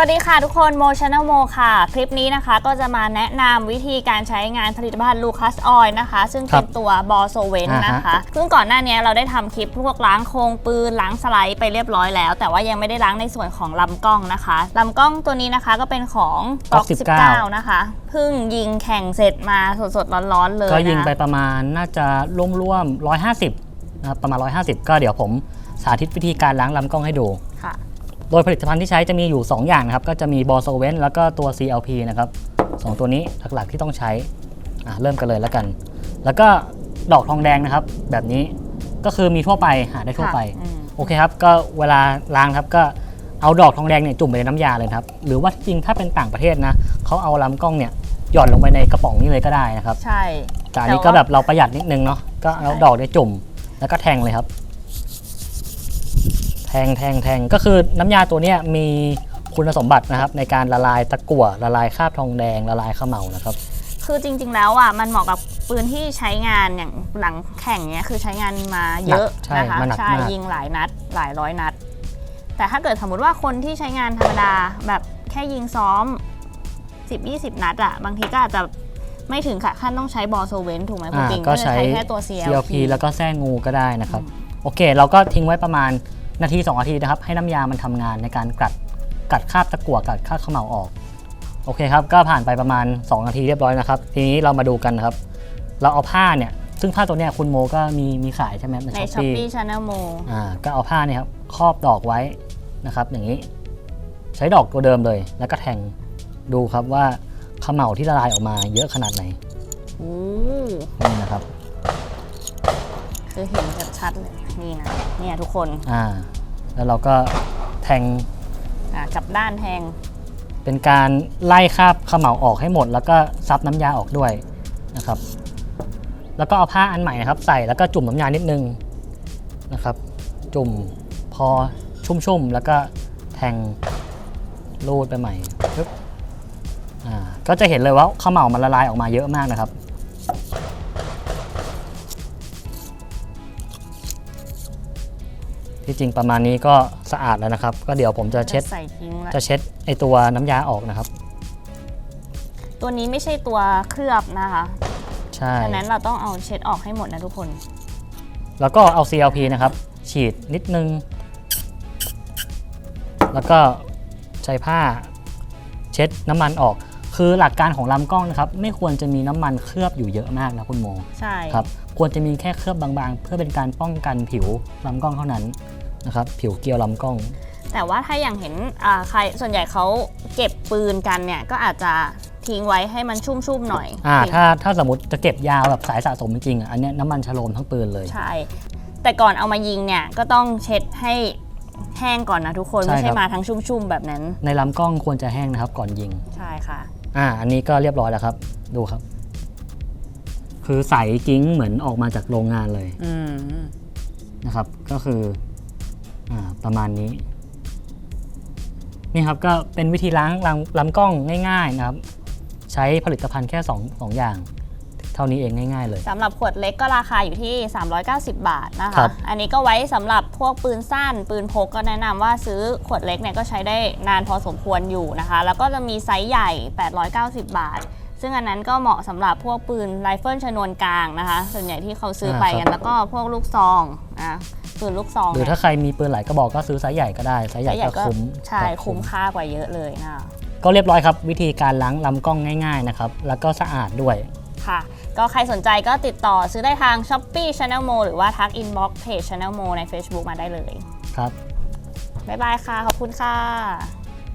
สวัสดีค่ะทุกคนโมช n น l โมค่ะ คลิปนี้นะคะก็จะมาแนะนำวิธีการใช้งานผลิตภัณฑ์ลูคัสออยนะคะ ซึ่งเป็นตัวบอโซเวนนะคะซึ่งก่อนหน้านี้เราได้ทำคลิปพวกล้างโครงปืนล้างสไลด์ไปเรียบร้อยแล้ว แต่ว่ายังไม่ได้ล้างในส่วนของลำกล้องนะคะลำกล้องตัวนี้นะคะก็เป็นของ Glock 19 นะคะเพิ่งยิงแข่งเสร็จมาสดๆร้อนๆเลยก็ยิงนะไปประมาณน่าจะร่วมๆ150นะครับประมาณ 150 ก็เดี๋ยวผมสาธิตวิธีการล้างลำกล้องให้ดูค่ะ โดยผลิตภัณฑ์ที่ใช้จะมีอยู่ 2 อย่างนะครับ ก็จะมีบอโซเวนแล้วก็ตัว CLP นะครับสองตัวนี้หลักๆที่ต้องใช้อะเริ่มกันเลยแล้วกัน แล้วก็ดอกทองแดงนะครับ แบบนี้ก็คือมีทั่วไปหาได้ทั่วไปค่ะอืมโอเคครับ ก็เวลาล้างครับก็เอาดอกทองแดงเนี่ยจุ่มไปในน้ำยาเลยนะครับ หรือว่าจริงๆถ้าเป็นต่างประเทศนะเขาเอาลำกล้องเนี่ยหย่อนลงไปในกระป๋องนี้เลยก็ได้นะครับ ใช่แต่อันนี้ก็แบบเราประหยัดนิดนึงเนาะก็เอาดอกเนี่ยจุ่มแล้วก็แทงเลยครับ แทงแทงแทงก็คือน้ำยาตัวเนี้ยมีคุณสมบัตินะครับ ในการละลายตะกั่วละลายคราบทองแดงละลายเขม่านะครับ คือจริง ๆ แล้วอะมันเหมาะกับปืนที่ใช้งานอย่างหลังแข่งเนี้ยคือใช้งานมาเยอะหนักใช่นะคะมันหนักใช่มากยิงหลายนัดหลายร้อยนัด แต่ถ้าเกิดสมมติว่าคนที่ใช้งานธรรมดาแบบแค่ยิงซ้อม 10-20 นัดอะบางทีก็อาจจะไม่ถึงกับขั้นต้องใช้บอลโซเวนถูกไหมคุณอ่าปิงก็จะใช้ใช้แค่ตัว CLP CLP แล้วก็แส้งูก็ได้นะครับ โอเค เราก็ทิ้งไว้ประมาณ นาที2นาทีนะครับให้น้ำยามันทำงานในการกัดกัดคราบตะกั่วกัดคราบเขม่าออกโอเคครับก็ผ่านไปประมาณ 2 นาทีเรียบร้อยนะครับ ทีนี้เรามาดูกันนะครับ เราเอาผ้าเนี่ยซึ่งผ้าตัวเนี้ยคุณโมก็มีมีขายใช่ไหมในในช้อปช้อปปี้ปี้ชาแนลโมอ่าก็เอาผ้าเนี่ยครับครอบดอกไว้นะครับ อย่างนี้ ใช้ดอกตัวเดิมเลย แล้วก็แทงดูครับว่าเขม่าที่ละลายออกมาเยอะขนาดไหนโอ้นี่นะครับ คือเห็นชัดๆเลยนี่นะเนี่ยทุกคนอ่า แล้วเราก็แทงอะกลับด้านแทงเป็นการไล่คราบเขม่าออกให้หมด แล้วก็ซับน้ำยาออกด้วยนะครับ แล้วก็เอาผ้าอันใหม่นะครับใส่แล้วก็จุ่มน้ำยานิดนึงนะครับ จุ่มพอชุ่มๆแล้วก็แทงรูดไปใหม่ปึ๊บอ่าก็จะเห็นเลยว่าเขม่ามันละลายออกมาเยอะมากนะครับ ที่จริงประมาณนี้ก็สะอาดแล้วนะครับ ก็เดี๋ยวผมจะเช็ด ใส่ทิ้งละจะเช็ดไอตัวน้ำยาออกนะครับ ตัวนี้ไม่ใช่ตัวเคลือบนะคะใช่ฉะนั้นเราต้องเอาเช็ดออกให้หมดนะทุกคน แล้วก็เอา CLP นะครับ ฉีดนิดนึง แล้วก็ใช้ผ้าเช็ดน้ำมันออก คือหลักการของลำกล้องนะครับไม่ควรจะมีน้ำมันเคลือบอยู่เยอะมากนะคุณโมใช่ ครับควรจะมีแค่เคลือบบางๆ เพื่อเป็นการป้องกันผิวลำกล้องเท่านั้นนะครับผิวเกลียวลำกล้อง แต่ว่าถ้าอย่างเห็นอ่าใครส่วนใหญ่เขาเก็บปืนกันเนี่ยก็อาจจะทิ้งไว้ให้มันชุ่มๆหน่อยอ่าถ้าถ้าสมมติจะเก็บยาวแบบสายสะสมจริงๆอะอันเนี้ยน้ำมันชะโลมทั้งปืนเลย ใช่ แต่ก่อนเอามายิงเนี่ยก็ต้องเช็ดให้แห้งก่อนนะทุกคนใช่ไม่ใช่ครับ มาทั้งชุ่มๆแบบนั้น ในลำกล้องควรจะแห้งนะครับก่อนยิง ใช่ค่ะ อ่าอันนี้ก็เรียบร้อยแล้วครับ ดูครับ คือใสกิ้งเหมือนออกมาจากโรงงานเลยอืมนะครับ ก็คืออ่าประมาณนี้นี่ครับก็เป็นวิธีล้างลำลำกล้องง่าย ๆนะครับ ใช้ผลิตภัณฑ์แค่2องสองอย่างเท่านี้เองง่ายๆเลย สำหรับขวดเล็กก็ราคาอยู่ที่ 390 บาทนะครัคะ บ อันนี้ก็ไว้สำหรับพวกปืนสั้น ปืนพกก็แนะนำว่าซื้อขวดเล็กเนี่ยก็ใช้ได้นานพอสมควรอยู่นะคะ แล้วก็จะมีไซส์ใหญ่ 890 บาท ซึ่งอันนั้นก็เหมาะสำหรับพวกปืนไรเฟิลชนวนกลางนะคะ ส่วนใหญ่ที่เขาซื้อไปกัน แล้วก็พวกลูกซองนะปืนลูกซองหรือเนี่ยถ้าใครมีปืนหลายกระบอกก็ซื้อไซส์ใหญ่ก็ได้ไซส์ใหญ่ไซส์ใหญ่ก็ก็คุ้มใช่รับคุ้มค่ากว่าเยอะเลยนะคะก็เรียบร้อยครับ วิธีการล้างลำกล้องง่าย ๆ นะครับ แล้วก็สะอาดด้วย ค่ะ ก็ใครสนใจก็ติดต่อซื้อได้ทาง Shopee Channel Mo หรือว่าทัก Inbox Page Channel Mo ใน Facebook มาได้เลย ครับ บ๊ายบายค่ะ ขอบคุณค่ะ